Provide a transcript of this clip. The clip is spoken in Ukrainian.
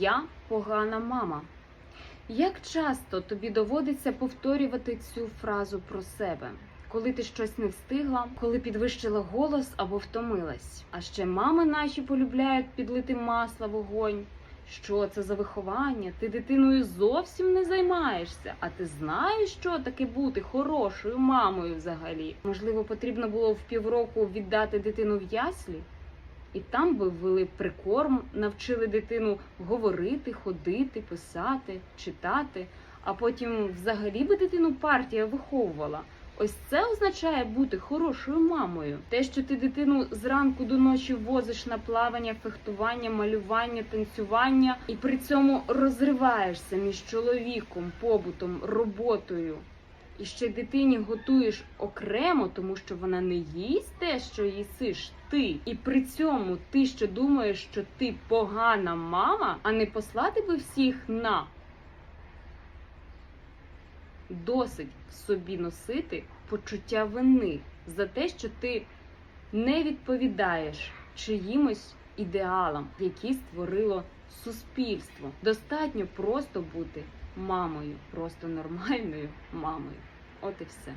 Я погана мама. Як часто тобі доводиться повторювати цю фразу про себе? Коли ти щось не встигла, коли підвищила голос або втомилась. А ще мами наші полюбляють підлити масла вогонь. Що це за виховання? Ти дитиною зовсім не займаєшся. А ти знаєш, що таке бути хорошою мамою взагалі? Можливо, потрібно було в півроку віддати дитину в яслі? І там би ввели прикорм, навчили дитину говорити, ходити, писати, читати, а потім взагалі би дитину партія виховувала. Ось це означає бути хорошою мамою. Те, що ти дитину зранку до ночі возиш на плавання, фехтування, малювання, танцювання, і при цьому розриваєшся між чоловіком, побутом, роботою. І ще дитині готуєш окремо, тому що вона не їсть те, що їсиш ти. І при цьому ти ще думаєш, що ти погана мама, а не послати би всіх на. Досить в собі носити почуття вини за те, що ти не відповідаєш чиїмось ідеалам, які створило суспільство. Достатньо просто бути мамою, просто нормальною мамою. От і все.